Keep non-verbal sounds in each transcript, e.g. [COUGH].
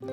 Hi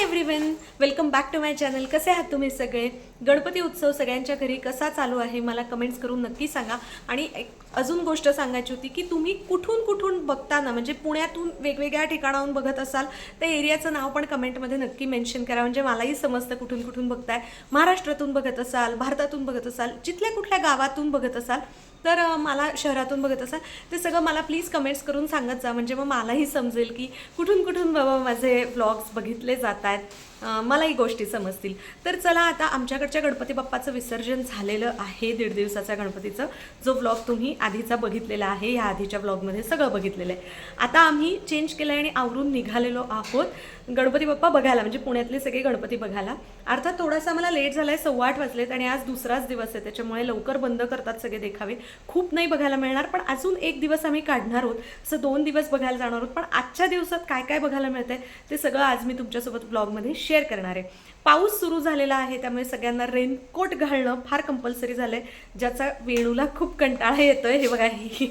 everyone welcome back to my channel कसे आहात तुम्ही सगळे? गणपती उत्सव सगळ्यांच्या घरी कसा चालू आहे मला कमेंट्स करून नक्की सांगा. आणि एक अजून गोष्ट सांगायची होती की तुम्ही कुठून कुठून बघताना म्हणजे पुण्यातून वेगवेगळ्या ठिकाणाहून बघत असाल त्या एरियाचं नाव पण कमेंटमध्ये नक्की मेन्शन करा. म्हणजे मलाही समजतं कुठून कुठून बघताय. महाराष्ट्रातून बघत असाल भारतातून बघत असाल जिथल्या कुठल्या गावातून बघत असाल तर मला शहरातून बघत असाल ते सगळं मला प्लीज कमेंट्स करून सांगत जा. म्हणजे मग मलाही समजेल की कुठून कुठून बाबा माझे व्लॉग्स बघितले जात आहेत मलाही गोष्टी समजतील. तर चला आता आमच्याकडच्या गणपती बाप्पाचं विसर्जन झालेलं आहे दीड दिवसाच्या गणपतीचं. जो व्लॉग तुम्ही आधीचा बघितलेला आहे या आधीच्या व्लॉगमध्ये सगळं बघितलेलं आहे. आता आम्ही चेंज केलं आहे आणि आवरून निघालेलो आहोत. गणपती बाप्पा बघायला म्हणजे पुण्यातले सगळे गणपती बघायला. अर्थात थोडासा मला लेट झालाय सव्वा आठ वाजलेत आणि आज दुसराच दिवस आहे. त्याच्यामुळे लवकर बंद करतात सगळे देखावे. खूप नाही बघायला मिळणार पण अजून एक दिवस आम्ही काढणार आहोत. असं दोन दिवस बघायला जाणार आहोत. पण आजच्या दिवसात काय काय बघायला मिळतंय ते सगळं आज मी तुमच्यासोबत ब्लॉगमध्ये शेअर करणार आहे. पाऊस सुरू झालेला आहे त्यामुळे सगळ्यांना रेनकोट घालणं फार कंपल्सरी झालं आहे ज्याचा वेणूला खूप कंटाळा येतोय हे बघा ही.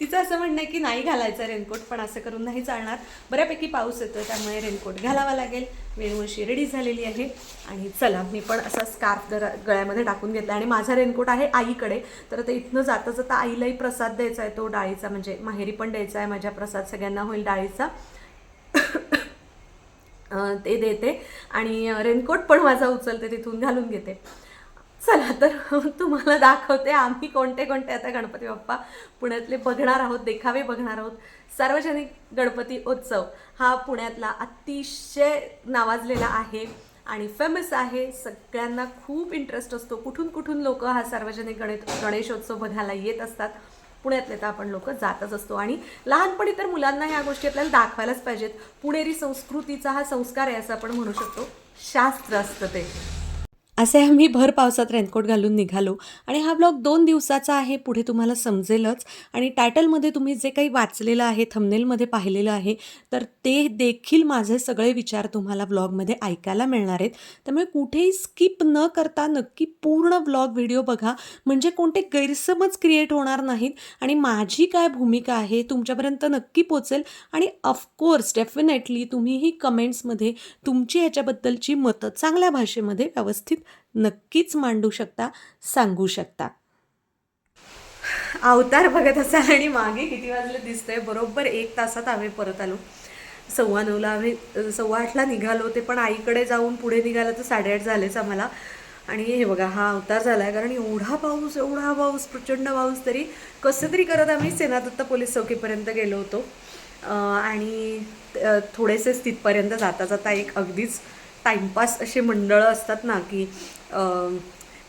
तिचं असं म्हणणं आहे की नाही घालायचं रेनकोट पण असं करून नाही चालणार. बऱ्यापैकी पाऊस येतो त्यामुळे रेनकोट घालावा लागेल. वेणू अशी रेडी झालेली आहे. आणि चला मी पण असा स्कार्फ जरा गळ्यामध्ये टाकून घेतला आणि माझा रेनकोट आहे आईकडे. तर आता इथनं जाता जाता आईलाही प्रसाद द्यायचा आहे तो डाळीचा म्हणजे माहेरी पण द्यायचा आहे माझ्या प्रसाद सगळ्यांना होईल डाळीचा. ते देते. आणि रेनकोट पण माझा उचलते तिथून घालून घेते. चला तर [LAUGHS] तुम्हाला दाखवते आम्ही कोणते कोणते आता गणपती बाप्पा पुण्यातले बघणार आहोत देखावे बघणार आहोत. सार्वजनिक गणपती उत्सव हा पुण्यातला अतिशय नावाजलेला आहे आणि फेमस आहे. सगळ्यांना खूप इंटरेस्ट असतो. कुठून कुठून लोक हा सार्वजनिक गणेश गणेशोत्सव बघायला येत असतात. पुण्यातले तर आपण लोक जातच असतो. आणि लहानपणी तर मुलांना ह्या गोष्टी आपल्याला दाखवायलाच पाहिजेत. पुणेरी संस्कृतीचा हा संस्कार आहे असं आपण म्हणू शकतो. शास्त्र असतं ते. असे आम्ही भर पावसात रेनकोट घालून निघालो. आणि हा ब्लॉग दोन दिवसाचा आहे पुढे तुम्हाला समजेलच. आणि टायटलमध्ये तुम्ही जे काही वाचलेलं आहे थंबनेलमध्ये पाहिलेलं आहे तर ते देखील माझे सगळे विचार तुम्हाला ब्लॉगमध्ये ऐकायला मिळणार आहेत. त्यामुळे कुठेही स्किप न करता नक्की पूर्ण ब्लॉग व्हिडिओ बघा. म्हणजे कोणते गैरसमज क्रिएट होणार नाहीत. आणि माझी काय भूमिका आहे तुमच्यापर्यंत नक्की पोचेल आणि ऑफकोर्स डेफिनेटली तुम्हीही कमेंट्समध्ये तुमची ह्याच्याबद्दलची मतं चांगल्या भाषेमध्ये व्यवस्थित नक्कीच मांडू शकता सांगू शकता. अवतार बघत असाल आणि मागे किती वाजले दिसतंय बरोबर एक तासात आम्ही परत आलो. सव्वा नऊला आम्ही सव्वा आठला निघालो ते पण आईकडे जाऊन पुढे निघालं तर साडेआठ झालेच आम्हाला. आणि हे बघा हा अवतार झाला आहे कारण एवढा पाऊस एवढा पाऊस प्रचंड पाऊस तरी कसं तरी करत आम्ही सेनादत्त पोलीस चौकीपर्यंत गेलो होतो. आणि थोडेसे थोडेसेच तिथपर्यंत जाता जाता एक अगदीच टाईमपास असे मंडळं असतात ना की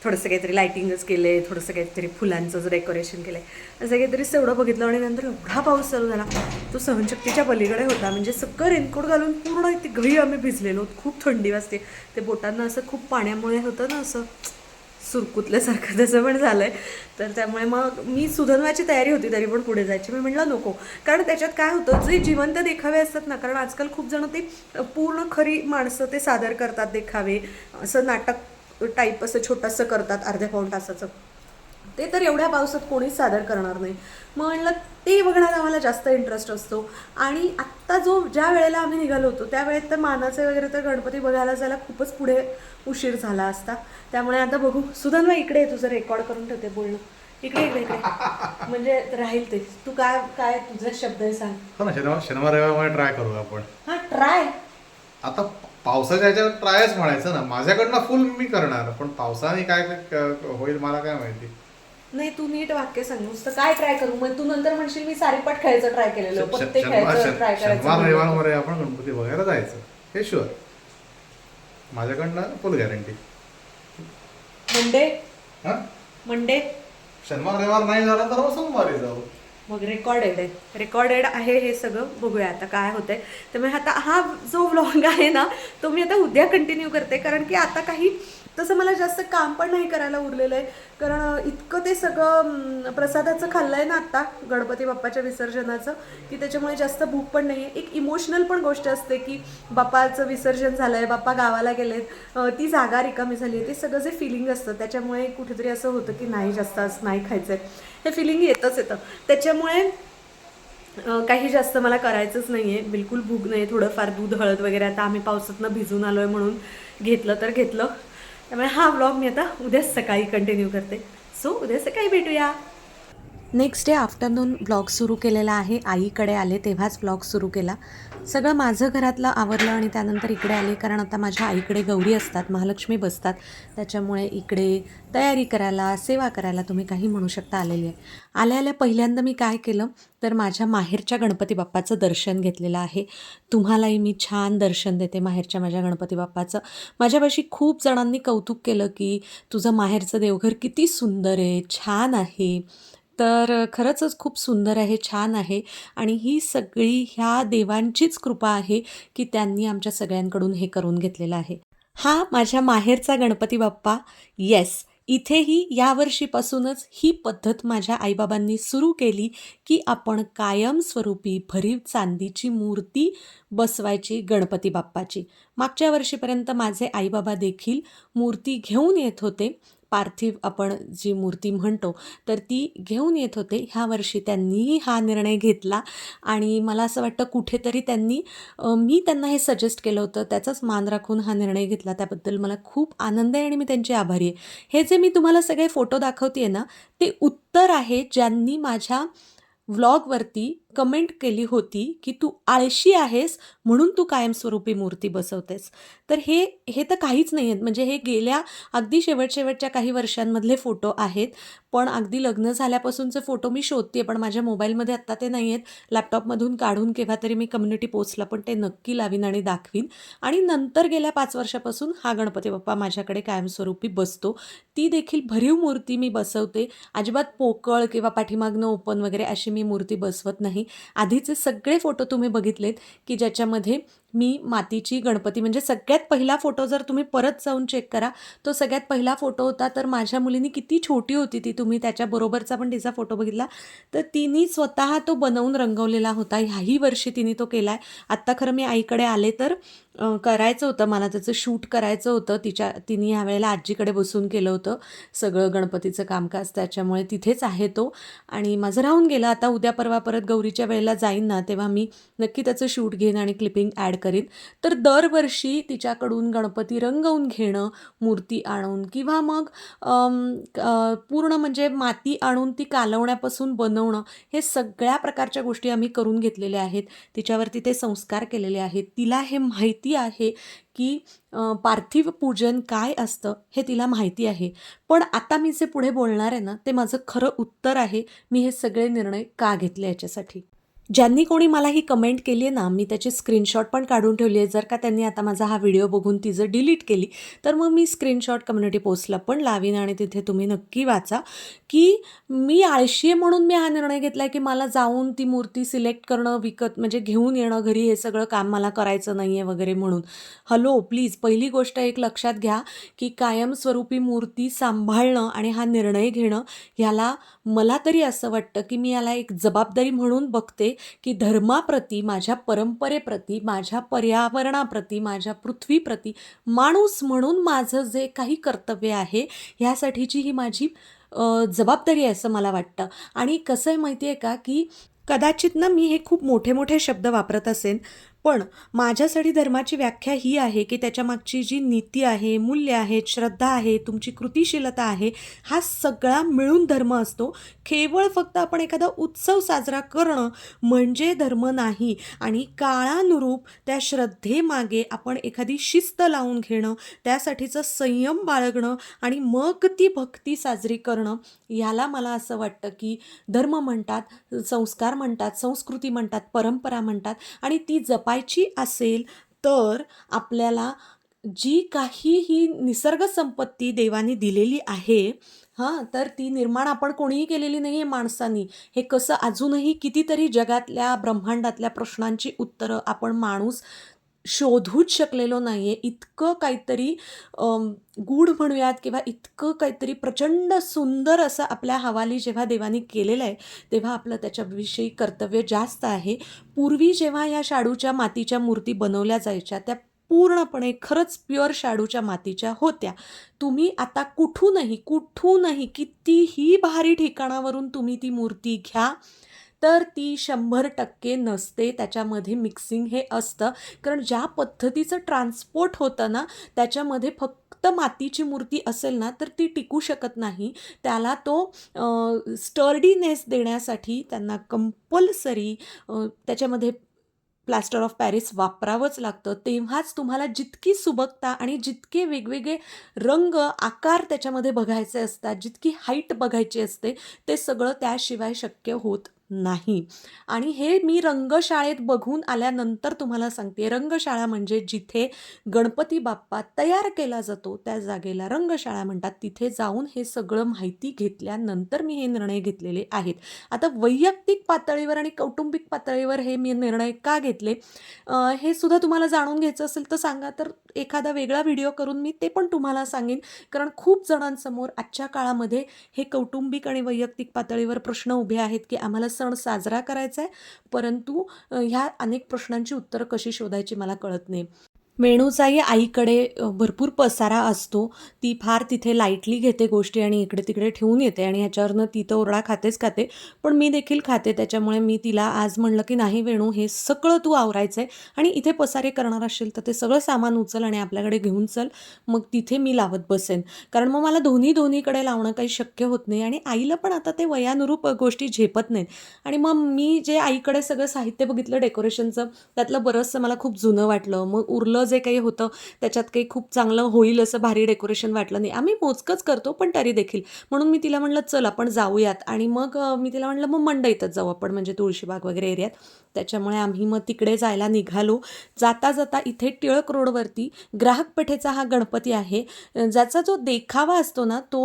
थोडंसं काहीतरी लायटिंगच केले थोडंसं काहीतरी फुलांचंच डेकोरेशन केलं आहे असं काहीतरी तेवढं बघितलं आणि नंतर एवढा पाऊस चालू झाला. तो सहनशक्तीच्या पलीकडे होता. म्हणजे सगळं रेनकोट घालून पूर्ण ती घरी आम्ही भिजलेलो. खूप थंडी वाजते. ते बोटांना असं खूप पाण्यामुळे होतं ना असं. सुरकुतल्यासारखं [LAUGHS] तसं पण झालं आहे तर त्यामुळे मग मी सुधनवायची तयारी होती तरी पण पुढे जायची. मी म्हटलं नको. कारण त्याच्यात काय होतं जे जिवंत देखावे असतात ना कारण आजकाल खूप जण ते पूर्ण खरी माणसं ते सादर करतात देखावे. असं नाटक टाईप असं छोटंसं करतात अर्ध्या पाऊण तासाचं. ते तर एवढ्या पावसात कोणीच सादर करणार नाही. मग म्हणलं ते बघण्यात आम्हाला जास्त इंटरेस्ट असतो. आणि आत्ता जो ज्या वेळेला आम्ही निघालो होतो त्या वेळेत तर मानाचे वगैरे तर गणपती बघायला जायला खूपच पुढे उशीर झाला असता. त्यामुळे आता बघू. सुधान इकडे तुझं रेकॉर्ड करून ठेवते बोलणं. इकडे इकडे इकडे. [LAUGHS] म्हणजे राहील ते. तू काय काय तुझा शब्द आहे सांग. हो ना शनिवार शनिवार रविवार ट्राय करू आपण. हा ट्राय आता पावसाच्या ह्याच्यात ट्रायच म्हणायचं ना. माझ्याकडनं फुल मी करणार पण पावसाने काय होईल मला काय माहिती. नाही तू नीट वाक्य सांग. नुसतं काय ट्राय करू? मग तू नंतर म्हणशील मी सारीपाट खेळायचं ट्राय केलेलं. पत्ते खेळायचं ट्राय शनिवार रविवार करायचं आपण गणपती बघायला जायचं. हे शुअर माझ्याकडनं फुल गॅरंटी मंडे हा? मंडे शनिवार रविवार नाही झाला तर सोमवारी जाऊ. मग रेकॉर्डेड आहे. रेकॉर्डेड आहे हे सगळं. बघूया आता काय होतंय. त्यामुळे आता हा जो व्लॉग आहे ना तो मी आता उद्या कंटिन्यू करते. कारण की आता काही तसं मला जास्त काम पण नाही करायला उरलेलं आहे. कारण इतकं ते सगळं प्रसादाचं खाल्लं आहे ना आत्ता गणपती बाप्पाच्या विसर्जनाचं की त्याच्यामुळे जास्त भूक पण नाही आहे एक इमोशनल पण गोष्ट असते की बाप्पाचं विसर्जन झालं आहे बाप्पा गावाला गेलेत ती जागा रिकामी झाली आहे ते सगळं जे फिलिंग असतं त्याच्यामुळे कुठेतरी असं होतं की नाही जास्त आज नाही खायचं आहे हे फिलिंग येतच येतं. त्याच्यामुळे काही जास्त मला करायचंच नाही आहे बिलकुल भूक नाही. थोडंफार दूध हळद वगैरे आता आम्ही पावसातनं भिजून आलो आहे म्हणून घेतलं तर घेतलं. त्यामुळे हा व्लॉग मी आता उद्या सकाळी कंटिन्यू करते. सो उद्या सकाळी भेटूया. नेक्स्ट डे आफ्टरनून ब्लॉग सुरू केलेला आहे. आईकडे आले तेव्हाच ब्लॉग सुरू केला. सगळं माझं घरातलं आवरलं आणि त्यानंतर इकडे आले कारण आता माझ्या आईकडे गौरी असतात महालक्ष्मी बसतात. त्याच्यामुळे इकडे तयारी करायला सेवा करायला तुम्ही काही म्हणू शकता आलेली. आहे आल्या आल्या पहिल्यांदा मी काय केलं तर माझ्या माहेरच्या गणपती बाप्पाचं दर्शन घेतलेलं आहे. तुम्हालाही मी छान दर्शन देते माहेरच्या माझ्या गणपती बाप्पाचं. माझ्यापाशी खूप जणांनी कौतुक केलं की तुझं माहेरचं देवघर किती सुंदर आहे छान आहे. तर खरंचच खूप सुंदर आहे छान आहे. आणि ही सगळी ह्या देवांचीच कृपा आहे की त्यांनी आमच्या सगळ्यांकडून हे करून घेतलेलं आहे. हा माझ्या माहेरचा गणपती बाप्पा येस इथेही यावर्षीपासूनच ही पद्धत माझ्या आईबाबांनी सुरू केली की आपण कायमस्वरूपी भरीव चांदीची मूर्ती बसवायची गणपती बाप्पाची. मागच्या वर्षीपर्यंत माझे आईबाबा देखील मूर्ती घेऊन येत होते. पार्थिव आपण जी मूर्ती म्हणतो तर ती घेऊन येत होते. ह्या वर्षी त्यांनीही हा निर्णय घेतला आणि मला असं वाटतं कुठेतरी त्यांनी मी त्यांना हे सजेस्ट केलं होतं. त्याचाच मान राखून हा निर्णय घेतला. त्याबद्दल मला खूप आनंद आहे आणि मी त्यांची आभारी आहे. हे जे मी तुम्हाला सगळे फोटो दाखवते ना ते उत्तर आहे ज्यांनी माझ्या व्लॉगवरती कमेंट केली होती की तू आळशी आहेस म्हणून तू कायमस्वरूपी मूर्ती बसवतेस. तर हे हे तर काहीच नाही आहेत. म्हणजे हे गेल्या अगदी शेवट शेवटच्या काही वर्षांमधले फोटो आहेत. पण अगदी लग्न झाल्यापासूनचे फोटो मी शोधते पण माझ्या मोबाईलमध्ये आत्ता ते नाही आहेत. लॅपटॉपमधून काढून केव्हा तरी मी कम्युनिटी पोस्टला पण ते नक्की लावीन आणि दाखवीन. आणि नंतर गेल्या पाच वर्षापासून हा गणपती बाप्पा माझ्याकडे कायमस्वरूपी बसतो. ती देखील भरीव मूर्ती मी बसवते. अजिबात पोकळ किंवा पाठीमागनं ओपन वगैरे अशी मी मूर्ती बसवत नाही. आधीचे सगळे फोटो तुम्ही बघितलेत की ज्याच्यामध्ये मी मातीची गणपती म्हणजे सगळ्यात पहिला फोटो जर तुम्ही परत जाऊन चेक करा तो सगळ्यात पहिला फोटो होता तर माझ्या मुलीनी किती छोटी होती ती तुम्ही त्याच्याबरोबरचा पण तिचा फोटो बघितला. तर तिने स्वतः तो बनवून रंगवलेला होता ह्याही वर्षी तिने तो केला आहे आत्ता खरं मी आईकडे आले तर करायचं होतं मला त्याचं शूट करायचं होतं तिच्या तिने ह्या वेळेला आजीकडे बसून केलं होतं सगळं गणपतीचं कामकाज त्याच्यामुळे तिथेच आहे तो. आणि माझं राहून गेलं आता उद्या परवा परत गौरीच्या वेळेला जाईन ना तेव्हा मी नक्की त्याचं शूट घेईन आणि क्लिपिंग ॲड करीन तर दरवर्षी तिच्याकडून गणपती रंगवून घेणं मूर्ती आणून किंवा मग पूर्ण म्हणजे माती आणून ती कालवण्यापासून बनवणं हे सगळ्या प्रकारच्या गोष्टी आम्ही करून घेतलेल्या आहेत. तिच्यावरती ते संस्कार केलेले आहेत. तिला हे माहिती आहे की पार्थिव पूजन काय असतं हे तिला माहिती आहे. पण आता मी जे पुढे बोलणार आहे ना ते माझं खरं उत्तर आहे. मी हे सगळे निर्णय का घेतले याच्यासाठी? ज्यांनी कोणी मला ही कमेंट केली आहे ना मी त्याची स्क्रीनशॉट पण काढून ठेवली आहे. जर का त्यांनी आता माझा हा व्हिडिओ बघून ती जर डिलीट केली तर मग मी स्क्रीनशॉट कम्युनिटी पोस्टला पण लावीन आणि तिथे तुम्ही नक्की वाचा की मी आळशी आहे म्हणून मी हा निर्णय घेतला आहे की मला जाऊन ती मूर्ती सिलेक्ट करणं विकत म्हणजे घेऊन येणं घरी हे सगळं काम मला करायचं नाही आहे वगैरे म्हणून. हॅलो प्लीज पहिली गोष्ट एक लक्षात घ्या की कायमस्वरूपी मूर्ती सांभाळणं आणि हा निर्णय घेणं ह्याला मला तरी असं वाटतं की मी याला एक जबाबदारी म्हणून बघते की धर्माप्रती माझ्या परंपरेप्रती माझ्या पर्यावरणाप्रती माझ्या पृथ्वीप्रती माणूस म्हणून माझं जे काही कर्तव्य आहे ह्यासाठीची ही माझी जबाबदारी आहे असं मला वाटतं. आणि कसं आहे माहिती आहे का की कदाचित ना मी हे खूप मोठे मोठे शब्द वापरत असेन पण माझ्यासाठी धर्माची व्याख्या ही आहे की त्याच्या मागची जी नीती आहे मूल्य आहेत श्रद्धा आहे तुमची कृतिशीलता आहे हा सगळा मिळून धर्म असतो. केवळ फक्त आपण एखादा उत्सव साजरा करणं म्हणजे धर्म नाही. आणि काळानुरूप त्या श्रद्धेमागे आपण एखादी शिस्त लावून घेणं त्यासाठीचं संयम बाळगणं आणि मग ती भक्ती साजरी करणं याला मला असं वाटतं की धर्म म्हणतात संस्कार म्हणतात संस्कृती म्हणतात परंपरा म्हणतात आणि ती जपायची असेल तर आपल्याला जी काही ही निसर्ग संपत्ती देवाने दिलेली आहे हां तर ती निर्माण आपण कोणीही केलेली नाही आहे माणसानी. हे कसं अजूनही कितीतरी जगातल्या ब्रह्मांडातल्या प्रश्नांची उत्तरं आपण माणूस शोधूच शकलेलो नाही आहे इतकं काहीतरी गूढ म्हणूयात किंवा इतकं काहीतरी प्रचंड सुंदर असं आपल्या हवाली जेव्हा देवानी केलेलं आहे तेव्हा आपलं त्याच्याविषयी कर्तव्य जास्त आहे. पूर्वी जेव्हा या शाडूच्या मातीच्या मूर्ती बनवल्या जायच्या त्या पूर्णपणे खरंच प्युअर शाडूच्या मातीच्या होत्या. तुम्ही आता कुठूनही कुठूनही कितीही भारी ठिकाणावरून तुम्ही ती मूर्ती घ्या तर ती शंभर टक्के नसते त्याच्यामध्ये मिक्सिंग हे असतं. कारण ज्या पद्धतीचं ट्रान्सपोर्ट होतं ना त्याच्यामध्ये फक्त मातीची मूर्ती असेल ना तर ती टिकू शकत नाही. त्याला तो स्टर्डीनेस देण्यासाठी त्यांना कंपल्सरी त्याच्यामध्ये प्लास्टर ऑफ पॅरिस वापरावंच लागतं. तेव्हाच तुम्हाला जितकी सुबकता आणि जितके वेगवेगळे रंग आकार त्याच्यामध्ये बघायचे असतात जितकी हाईट बघायची असते ते सगळं त्याशिवाय शक्य होत नाही. आणि हे मी रंगशाळेत बघून आल्यानंतर तुम्हाला सांगते रंगशाळा म्हणजे जिथे गणपती बाप्पा तयार केला जातो त्या जागेला रंगशाळा म्हणतात. तिथे जाऊन हे सगळं माहिती घेतल्यानंतर मी हे निर्णय घेतलेले आहेत. आता वैयक्तिक पातळीवर आणि कौटुंबिक पातळीवर हे मी निर्णय का घेतले? हे सुद्धा तुम्हाला जाणून घ्यायचं असेल तर सांगा. तर एखादा वेगळा व्हिडिओ करून मी ते पण तुम्हाला सांगेन. कारण खूप जणांसमोर आजच्या काळामध्ये हे कौटुंबिक आणि वैयक्तिक पातळीवर प्रश्न उभे आहेत की आम्हाला सण साजरा करायचा आहे परंतु ह्या अनेक प्रश्नांची उत्तरं कशी शोधायची मला कळत नाही. मेणूचाही आईकडे भरपूर पसारा असतो. ती फार तिथे लाईटली घेते गोष्टी आणि इकडे तिकडे ठेवून येते आणि ह्याच्यावरनं ती तर ओरडा खातेच खाते. पण मी देखील खाते त्याच्यामुळे मी तिला आज म्हणलं की नाही वेणू हे सगळं तू आवरायचं आहे आणि इथे पसारे करणार असेल तर ते सगळं सामान उचल आणि आपल्याकडे घेऊन चल. मग तिथे मी लावत बसेन. कारण मग मला दोन्ही दोन्हीकडे लावणं काही शक्य होत नाही आणि आईला पण आता ते वयानुरूप गोष्टी झेपत नाहीत. आणि मग मी जे आईकडे सगळं साहित्य बघितलं डेकोरेशनचं त्यातलं बरंचसं मला खूप जुनं वाटलं. मग उरलं जे काही होतं त्याच्यात काही खूप चांगलं होईल असं भारी डेकोरेशन वाटलं नाही. आम्ही मोजकंच करतो पण तरी देखील. म्हणून मी तिला म्हणलं चल आपण जाऊयात. आणि मग मी तिला म्हणलं मग मंडईतच जाऊ आपण म्हणजे तुळशीबाग वगैरे एरियात. त्याच्यामुळे आम्ही मग तिकडे जायला निघालो. जाता जाता इथे टिळक रोडवरती ग्राहक पेठेचा हा गणपती आहे. ज्याचा जो देखावा असतो ना तो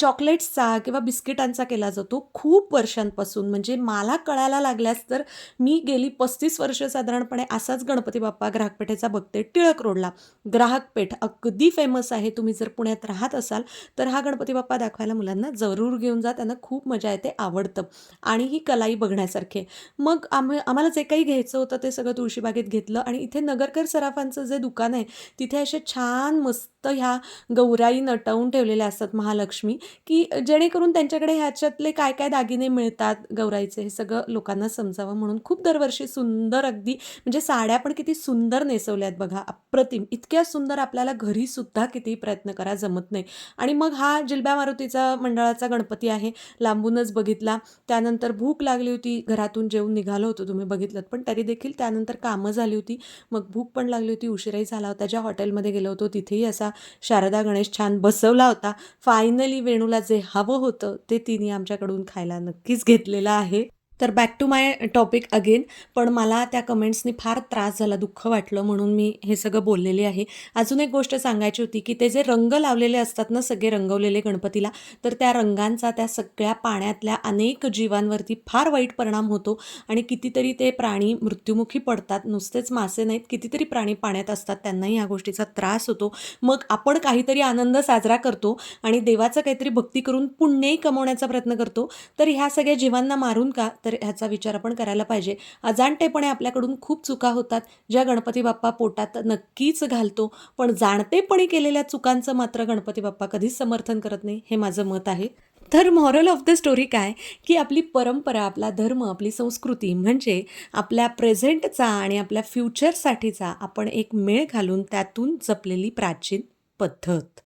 चॉकलेट्सचा किंवा बिस्किटांचा केला जातो खूप वर्षांपासून. म्हणजे मला कळायला लागल्यास तर मी गेली पस्तीस वर्ष साधारणपणे असाच गणपती बाप्पा ग्राहक पेठेचा बघते. टिळक रोडला. ग्राहक पेठ अगदी फेमस आहे. तुम्ही जर पुण्यात राहत असाल तर हा गणपती बाप्पा दाखवायला मुलांना जरूर घेऊन जा. त्यांना खूप मजा येते आवडतं. आणि ही कलाई बघण्यासारखी. आहे. मग आम्ही आम्हाला जे काही घ्यायचं होतं ते सगळं तुळशीबागेत घेतलं. आणि इथे नगरकर सराफांचं जे दुकान आहे तिथे असे छान मस्त ह्या गौराई नटवून ठेवलेल्या असतात महालक्ष्मी की जेणेकरून त्यांच्याकडे ह्याच्यातले काय काय दागिने मिळतात गौराईचे हे सगळं लोकांना समजावं म्हणून. खूप दरवर्षी सुंदर अगदी म्हणजे साड्या पण किती सुंदर नेसवल्या आहेत बघा अप्रतिम. इतक्या सुंदर आपल्याला घरीसुद्धा किती प्रयत्न करा जमत नाही. आणि मग हा जिलब्या मारुतीचा मंडळाचा गणपती आहे लांबूनच बघितला. त्यानंतर भूक लागली होती घरातून जेवून निघालो होतो तुम्ही बघितलं पण तरी देखील त्यानंतर कामं झाली होती. मग भूक पण लागली होती उशिराही झाला होता. ज्या हॉटेलमध्ये गेलो होतो तिथेही असा शारदा गणेश छान बसवला होता. फायनली वेणूला जे हवं होतं ते तिने आमच्याकडून खायला नक्कीच घेतलेलं आहे. तर back to my topic again पण मला त्या कमेंट्सनी फार त्रास झाला दुःख वाटलं म्हणून मी हे सगळं बोललेले आहे. अजून एक गोष्ट सांगायची होती की ते जे रंग लावलेले असतात ना सगळे रंगवलेले गणपतीला तर त्या रंगांचा त्या सगळ्या पाण्यातल्या अनेक जीवांवरती फार वाईट परिणाम होतो आणि कितीतरी ते प्राणी मृत्युमुखी पडतात नुसतेच मासे नाहीत कितीतरी प्राणी पाण्यात असतात त्यांनाही ह्या गोष्टीचा त्रास होतो. मग आपण काहीतरी आनंद साजरा करतो आणि देवाचं काहीतरी भक्ती करून पुण्यही कमवण्याचा प्रयत्न करतो. तर ह्या सगळ्या जीवांना मारून का? तर ह्याचा विचार आपण करायला पाहिजे. अजाणतेपणे आपल्याकडून खूप चुका होतात. ज्या गणपती बाप्पा पोटात नक्कीच घालतो. पण जाणतेपणी केलेल्या चुकांचं मात्र गणपती बाप्पा कधीच समर्थन करत नाही हे माझं मत आहे. तर मॉरल ऑफ द स्टोरी काय? की आपली परंपरा आपला धर्म आपली संस्कृती म्हणजे आपल्या प्रेझेंटचा आणि आपल्या फ्युचरसाठीचा आपण एक मेळ घालून त्यातून जपलेली प्राचीन पद्धत.